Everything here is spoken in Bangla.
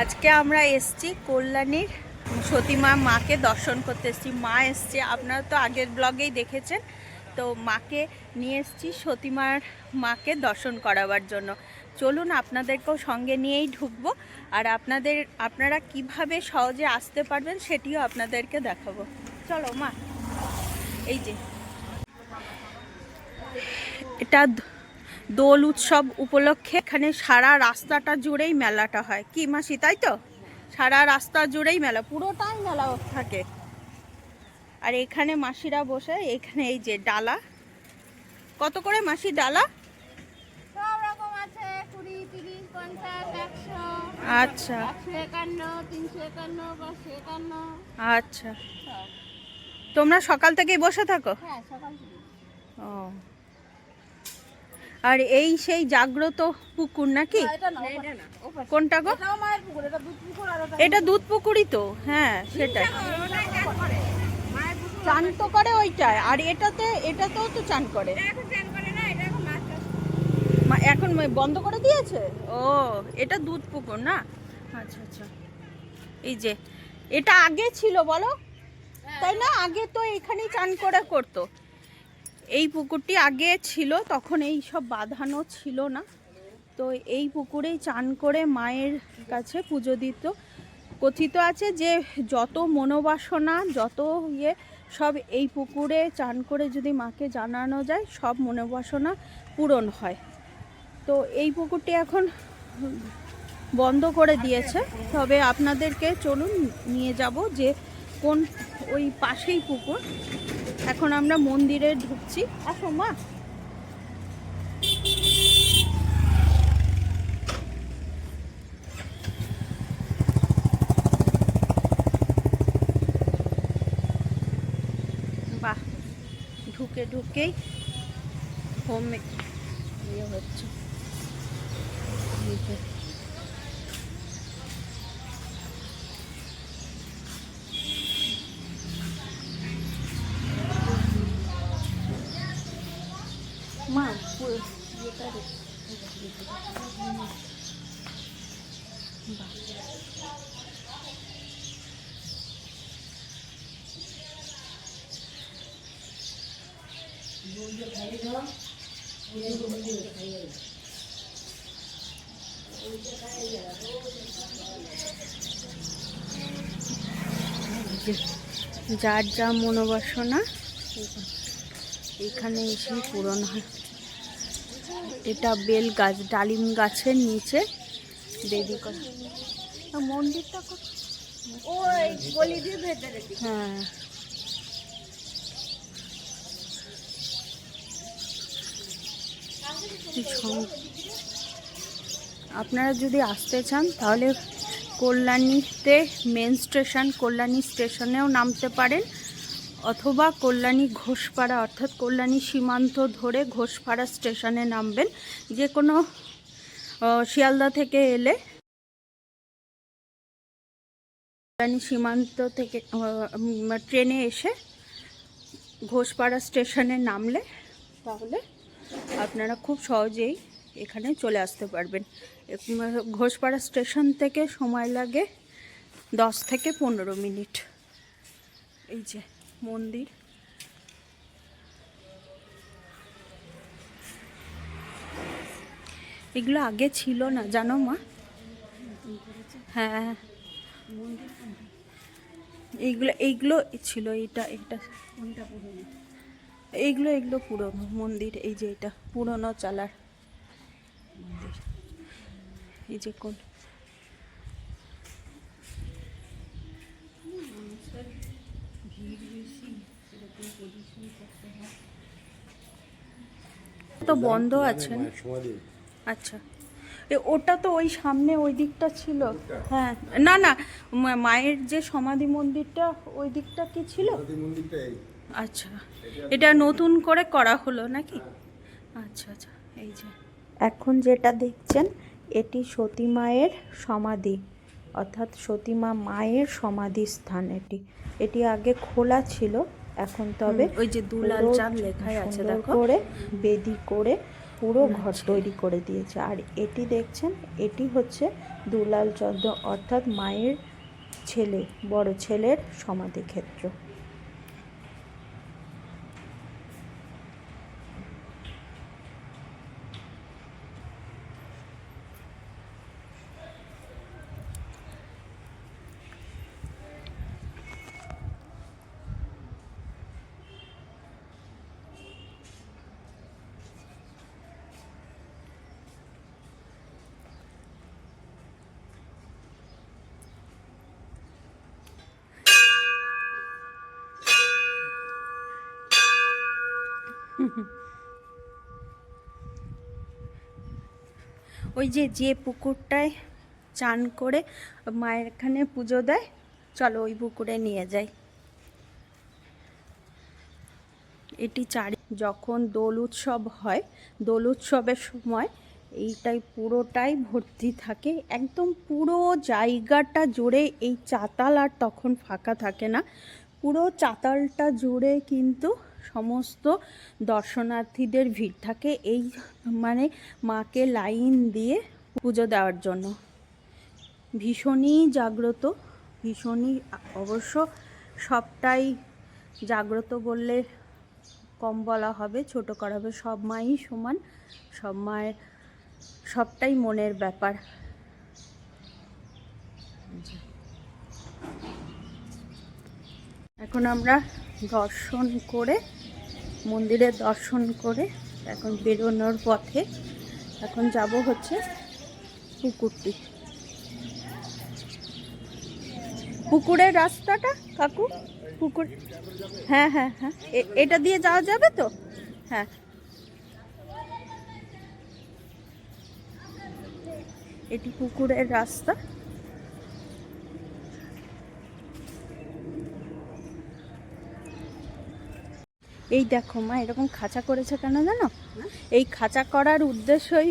আজকে আমরা এসছি কল্যাণীর। সতীমা মাকে দর্শন করতে এসছি। মা এসছে, আপনারা তো আগের ব্লগেই দেখেছেন। তো মাকে নিয়ে এসছি সতীমার মাকে দর্শন করাবার জন্য। চলুন আপনাদেরকেও সঙ্গে নিয়েই ঢুকবো। আর আপনাদের, আপনারা কীভাবে সহজে আসতে পারবেন সেটিও আপনাদেরকে দেখাবো। চলো মা, এই যে। এটা দোল উৎসব উপলক্ষে এখানে সারা রাস্তাটা জুড়েই মেলাটা হয়। কি মাসি তাই তো? সারা রাস্তা জুড়েই মেলা পুরোটাই মেলা থাকে। আর এখানে মাসিরা বসে এখানে এই যে ডালা। কত করে মাসি ডালা? আচ্ছা। আচ্ছা। তোমরা সকাল থেকেই বসে থাকো? হ্যাঁ থেকে ও। আর এই সেই জাগ্রত পুকুর নাকি। কোনটা গো? এটাও মায়ের পুকুর এটা দুধ পুকুর আর ওটা এটা দুধ পুকুরই তো হ্যাঁ সেটাই। চান তো করে ওইটায় আর এটাতে এটাতেও তো চান করে। এখন চান করে না এটা এখন মাছ চাষ মা- এখন ম- বন্ধ করে দিয়েছে? ও এটা দুধ পুকুর না? আচ্ছা আচ্ছা। এই যে এটা আগে ছিল বলো? তাই না? আগে তো এখানেই চান করে করতো। এই পুকুরটি আগে ছিল, তখন এই সব বাঁধানো ছিল না। তো এই পুকুরেই চান করে মায়ের কাছে পুজো দিত। কথিত আছে যে যত মনোবাসনা, যত ইয়ে সব এই পুকুরে চান করে যদি মাকে জানানো যায়, সব মনোবাসনা পূরণ হয়। তো এই পুকুরটি এখন বন্ধ করে দিয়েছে। তবে আপনাদেরকে চলুন নিয়ে যাব যে কোন ওই পাশেই পুকুর। এখন আমরা মন্দিরে ঢুকছি। আসো মা। বাহ, ঢুকে ঢুকেই হোমে ইয়ে হচ্ছে এই যে। মা পুরো ইয়েটা রে- বাহ। যে যার যা মনোবাসনা এখানে এসে পূরণ হয়। এটা বেল গাছ ডালিম গাছের নিচে বেদি করা। মন্দিরটা কত? ওই গলি দিয়ে ভেতরে হ্যাঁ। আপনারা যদি আসতে চান তাহলে কল্যাণীতে মেন স্টেশন কল্যাণী স্টেশনেও নামতে পারেন অথবা কল্যাণী ঘোষপাড়া অর্থাৎ কল্যাণী সীমান্ত ধরে ঘোষপাড়া স্টেশনে নামবেন। যে কোনো শিয়ালদা থেকে এলে সীমান্ত থেকে ট্রেনে এসে ঘোষপাড়া স্টেশনে নামলে তাহলে আপনারা খুব সহজেই এখানে চলে আসতে পারবেন। ঘোষপাড়া স্টেশন থেকে সময় লাগে দশ থেকে পনেরো মিনিট। এই যে মন্দির। এগুলো আগে ছিল না, জানো মা? হ্যাঁ। এইগুলো এইগুলো ছিল এটা এটা এইগুলো এগুলো পুরনো মন্দির, এই যে এটা, পুরনো চালার এই যে কোন তো বন্ধ আছে? আচ্ছা। এ ওটা তো ওই সামনে ওই দিকটা ছিল। হ্যাঁ। না না মায়ের যে সমাধি মন্দিরটা ওই দিকটা কি ছিল? আচ্ছা। এটা নতুন করে করা হলো নাকি? আচ্ছা আচ্ছা এই যে। এখন যেটা দেখছেন এটি সতী মায়ের সমাধি অর্থাৎ সতীমা মায়ের সমাধি স্থান এটি। এটি আগে খোলা ছিল এখন তবে ওই যে দুলাল চাঁদ লেখাই আছে দেখো। করে বেদি করে পুরো ঘর তৈরি করে দিয়েছে। আর এটি দেখছেন, এটি হচ্ছে দুলাল চন্দ্র, অর্থাৎ মায়ের ছেলে, বড় ছেলের সমাধি ওই যে যে পুকুরটায় চান করে মায়ের এখানে পুজো দেয়, চলো ওই পুকুরে নিয়ে যাই। এটি চারি, যখন দোল উৎসব হয়, দোল উৎসবের সময় এইটাই পুরোটাই ভর্তি থাকে। একদম পুরো জায়গাটা জুড়ে এই চাতাল আর তখন ফাঁকা থাকে না। পুরো চাতালটা জুড়ে কিন্তু সমস্ত দর্শনার্থীদের ভিড় থাকে এই মানে মাকে লাইন দিয়ে পুজো দেওয়ার জন্য। ভীষণই জাগ্রত, ভীষণই অবশ্য সবটাই জাগ্রত বললে কম বলা হবে, ছোট করা হবে, সব মাই সমান, সব মায়ের, সবটাই মনের ব্যাপার। এখন আমরা দর্শন করে মন্দিরের দর্শন করে এখন বেরোনোর পথে এখন যাব হচ্ছে পুকুরটি। পুকুরের রাস্তাটা কাকু? পুকুর হ্যাঁ হ্যাঁ হ্যাঁ। এটা দিয়ে যাওয়া যাবে তো? হ্যাঁ। এটি পুকুরের রাস্তা। এই দেখো মা এরকম খাঁচা করেছে কেন জানো? এই খাঁচা করার উদ্দেশ্যই